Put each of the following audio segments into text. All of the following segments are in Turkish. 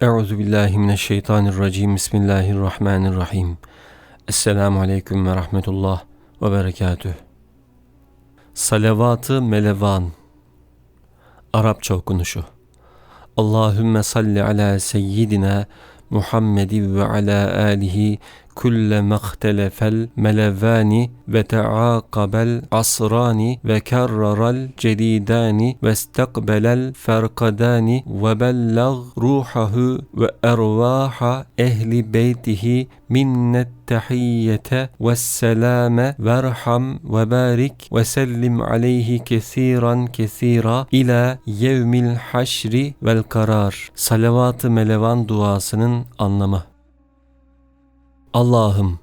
Euzu billahi mineşşeytanirracim. Bismillahirrahmanirrahim. Esselamu aleyküm ve rahmetullah ve berekatüh. Salavatı Melevan Arapça okunuşu Allahümme salli ala seyyidina Muhammedin ve ala alihi كلما اختلف الملذان وتعاقب العصران وكرر الجديدان واستقبل الفرقدان وبلغ روحه وأرواح أهل بيته منا التحية والسلام وارحم وبارك وسلم عليه كثيرا كثيرا إلى يوم الحشر والقرار. صلوات ملوان Melevan duasının anlamı. Allah'ım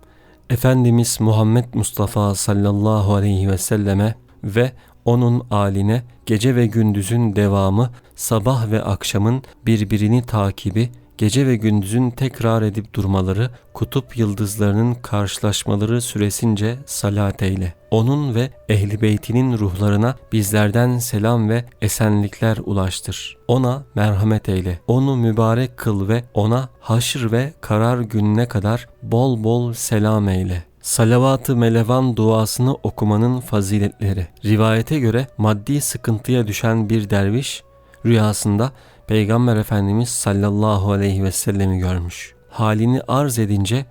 Efendimiz Muhammed Mustafa sallallahu aleyhi ve selleme ve onun aline gece ve gündüzün devamı, sabah ve akşamın birbirini takibi, gece ve gündüzün tekrar edip durmaları, kutup yıldızlarının karşılaşmaları süresince salat eyle. Onun ve ehli beytinin ruhlarına bizlerden selam ve esenlikler ulaştır. Ona merhamet eyle. Onu mübarek kıl ve ona haşr ve karar gününe kadar bol bol selam eyle. Salavat-ı Melevan duasını okumanın faziletleri. Rivayete göre maddi sıkıntıya düşen bir derviş rüyasında Peygamber Efendimiz sallallahu aleyhi ve sellemi görmüş. Halini arz edince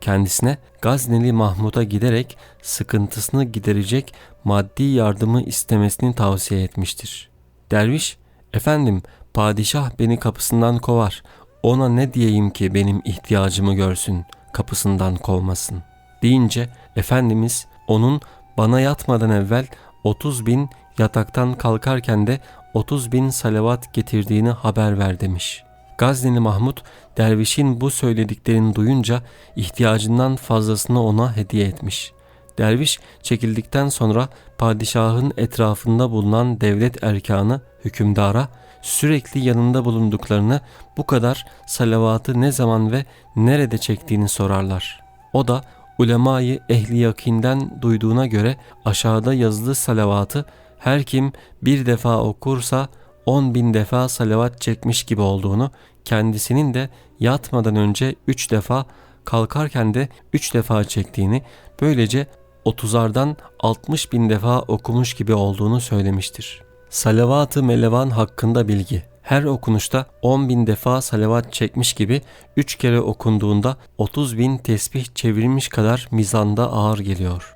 kendisine Gazneli Mahmud'a giderek sıkıntısını giderecek maddi yardımı istemesini tavsiye etmiştir. Derviş, efendim padişah beni kapısından kovar, ona ne diyeyim ki benim ihtiyacımı görsün, kapısından kovmasın. Deyince Efendimiz onun bana yatmadan evvel 30 bin yataktan kalkarken de 30 bin salavat getirdiğini haber ver demiş. Gazneli Mahmud dervişin bu söylediklerini duyunca ihtiyacından fazlasını ona hediye etmiş. Derviş çekildikten sonra padişahın etrafında bulunan devlet erkanı hükümdara sürekli yanında bulunduklarını bu kadar salavatı ne zaman ve nerede çektiğini sorarlar. O da ulemayı ehli yakinden duyduğuna göre aşağıda yazılı salavatı her kim bir defa okursa on bin defa salavat çekmiş gibi olduğunu, kendisinin de yatmadan önce üç defa, kalkarken de üç defa çektiğini, böylece otuzardan altmış bin defa okumuş gibi olduğunu söylemiştir. Salavat-ı Melevan hakkında bilgi her okunuşta 10 bin defa salavat çekmiş gibi 3 kere okunduğunda 30 bin tesbih çevirmiş kadar mizanda ağır geliyor.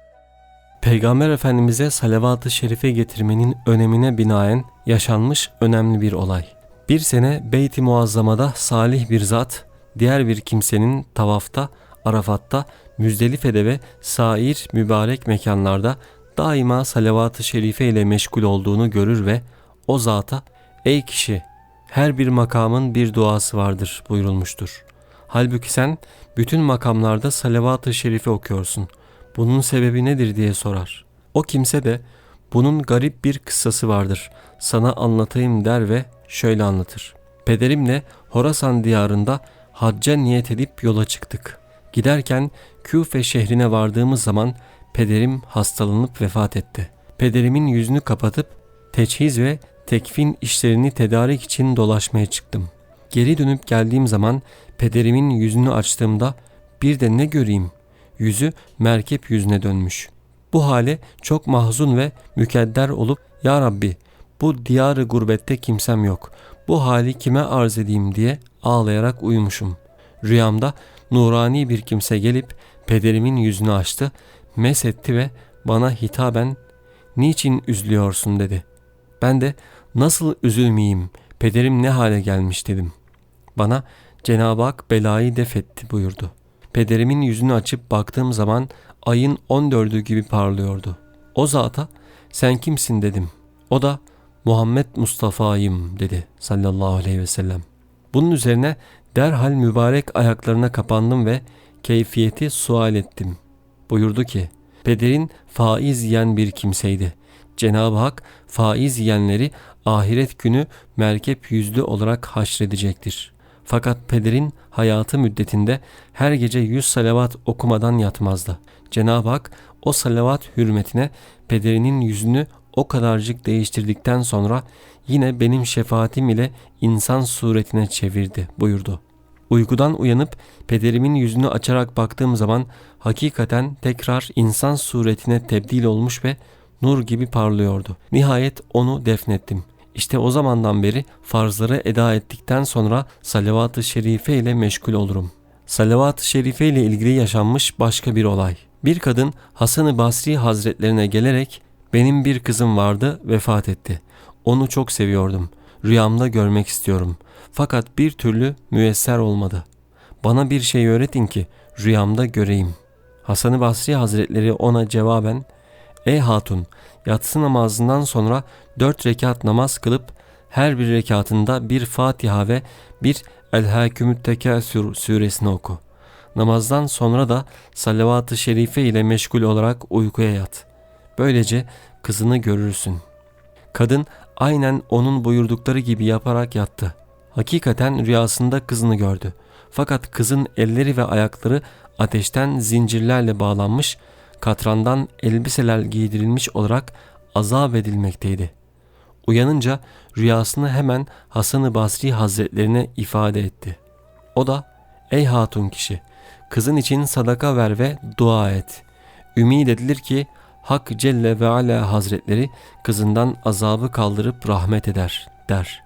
Peygamber Efendimiz'e salavat-ı şerife getirmenin önemine binaen yaşanmış önemli bir olay. Bir sene Beyt-i Muazzama'da salih bir zat, diğer bir kimsenin tavafta, Arafat'ta, Müzdelife'de ve sair mübarek mekanlarda daima salavat-ı şerife ile meşgul olduğunu görür ve o zata ''Ey kişi, her bir makamın bir duası vardır.'' buyurulmuştur. Halbuki sen bütün makamlarda salavat-ı şerife okuyorsun bunun sebebi nedir diye sorar. O kimse de bunun garip bir kıssası vardır. Sana anlatayım der ve şöyle anlatır. Pederimle Horasan diyarında hacca niyet edip yola çıktık. Giderken Küfe şehrine vardığımız zaman pederim hastalanıp vefat etti. Pederimin yüzünü kapatıp teçhiz ve tekfin işlerini tedarik için dolaşmaya çıktım. Geri dönüp geldiğim zaman pederimin yüzünü açtığımda bir de ne göreyim yüzü merkep yüzüne dönmüş. Bu hale çok mahzun ve mükedder olup Ya Rabbi bu diyarı gurbette kimsem yok. Bu hali kime arz edeyim diye ağlayarak uyumuşum. Rüyamda nurani bir kimse gelip pederimin yüzünü açtı, mesetti ve bana hitaben niçin üzülüyorsun dedi. Ben de nasıl üzülmeyeyim pederim ne hale gelmiş dedim. Bana Cenab-ı Hak belayı defetti buyurdu. Pederimin yüzünü açıp baktığım zaman ayın 14'ü gibi parlıyordu. O zata sen kimsin dedim. O da Muhammed Mustafa'yım dedi sallallahu aleyhi ve sellem. Bunun üzerine derhal mübarek ayaklarına kapandım ve keyfiyeti sual ettim. Buyurdu ki, pederin faiz yiyen bir kimseydi. Cenab-ı Hak faiz yiyenleri ahiret günü merkep yüzlü olarak haşredecektir. Fakat pederin hayatı müddetinde her gece yüz salavat okumadan yatmazdı. Cenab-ı Hak o salavat hürmetine pederinin yüzünü o kadarcık değiştirdikten sonra yine benim şefaatim ile insan suretine çevirdi buyurdu. Uykudan uyanıp pederimin yüzünü açarak baktığım zaman hakikaten tekrar insan suretine tebdil olmuş ve nur gibi parlıyordu. Nihayet onu defnettim. İşte o zamandan beri farzları eda ettikten sonra salavat-ı şerife ile meşgul olurum. Salavat-ı şerife ile ilgili yaşanmış başka bir olay. Bir kadın Hasan-ı Basri hazretlerine gelerek benim bir kızım vardı vefat etti. Onu çok seviyordum. Rüyamda görmek istiyorum. Fakat bir türlü müyesser olmadı. Bana bir şey öğretin ki rüyamda göreyim. Hasan-ı Basri hazretleri ona cevaben Ey hatun yatsı namazından sonra dört rekat namaz kılıp her bir rekatında bir Fatiha ve bir El-Hakümü't Tekasür suresini oku. Namazdan sonra da salavat-ı şerife ile meşgul olarak uykuya yat. Böylece kızını görürsün. Kadın aynen onun buyurdukları gibi yaparak yattı. Hakikaten rüyasında kızını gördü. Fakat kızın elleri ve ayakları ateşten zincirlerle bağlanmış, katrandan elbiseler giydirilmiş olarak azap edilmekteydi. Uyanınca rüyasını hemen Hasan-ı Basri Hazretlerine ifade etti. O da, ey hatun kişi, kızın için sadaka ver ve dua et. Ümid edilir ki Hak Celle ve Ala Hazretleri kızından azabı kaldırıp rahmet eder der.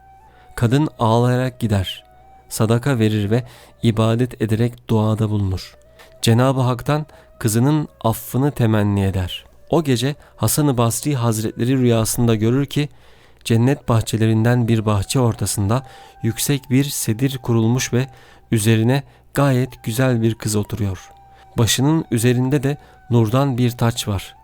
Kadın ağlayarak gider. Sadaka verir ve ibadet ederek duada bulunur. Cenab-ı Hak'tan kızının affını temenni eder. O gece Hasan-ı Basri Hazretleri rüyasında görür ki cennet bahçelerinden bir bahçe ortasında yüksek bir sedir kurulmuş ve üzerine gayet güzel bir kız oturuyor. Başının üzerinde de nurdan bir taç var.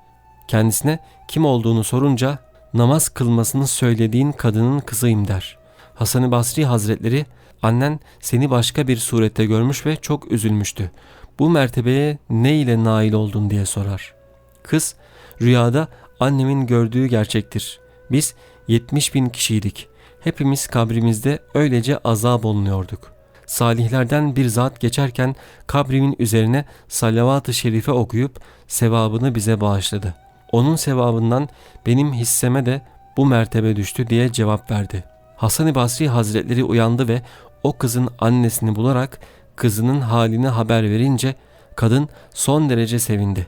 Kendisine kim olduğunu sorunca namaz kılmasını söylediğin kadının kızıyım der. Hasan-ı Basri Hazretleri annen seni başka bir surette görmüş ve çok üzülmüştü. Bu mertebeye ne ile nail oldun diye sorar. Kız rüyada annemin gördüğü gerçektir. Biz 70 bin kişiydik. Hepimiz kabrimizde öylece azap olunuyorduk. Salihlerden bir zat geçerken kabrimin üzerine salavat-ı şerife okuyup sevabını bize bağışladı. Onun sevabından benim hisseme de bu mertebe düştü diye cevap verdi. Hasan-ı Basri Hazretleri uyandı ve o kızın annesini bularak kızının halini haber verince kadın son derece sevindi.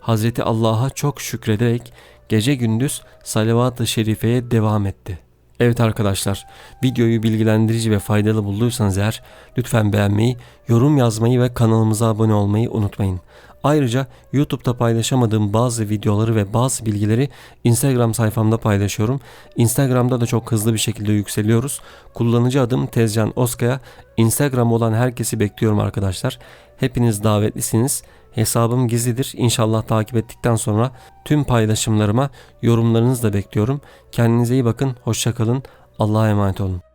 Hazreti Allah'a çok şükrederek gece gündüz salavat-ı şerifeye devam etti. Evet arkadaşlar videoyu bilgilendirici ve faydalı bulduysanız eğer lütfen beğenmeyi, yorum yazmayı ve kanalımıza abone olmayı unutmayın. Ayrıca YouTube'da paylaşamadığım bazı videoları ve bazı bilgileri Instagram sayfamda paylaşıyorum. Instagram'da da çok hızlı bir şekilde yükseliyoruz. Kullanıcı adım Tezcan Oskaya. Instagram olan herkesi bekliyorum arkadaşlar. Hepiniz davetlisiniz. Hesabım gizlidir. İnşallah takip ettikten sonra tüm paylaşımlarıma yorumlarınızı da bekliyorum. Kendinize iyi bakın. Hoşçakalın. Allah'a emanet olun.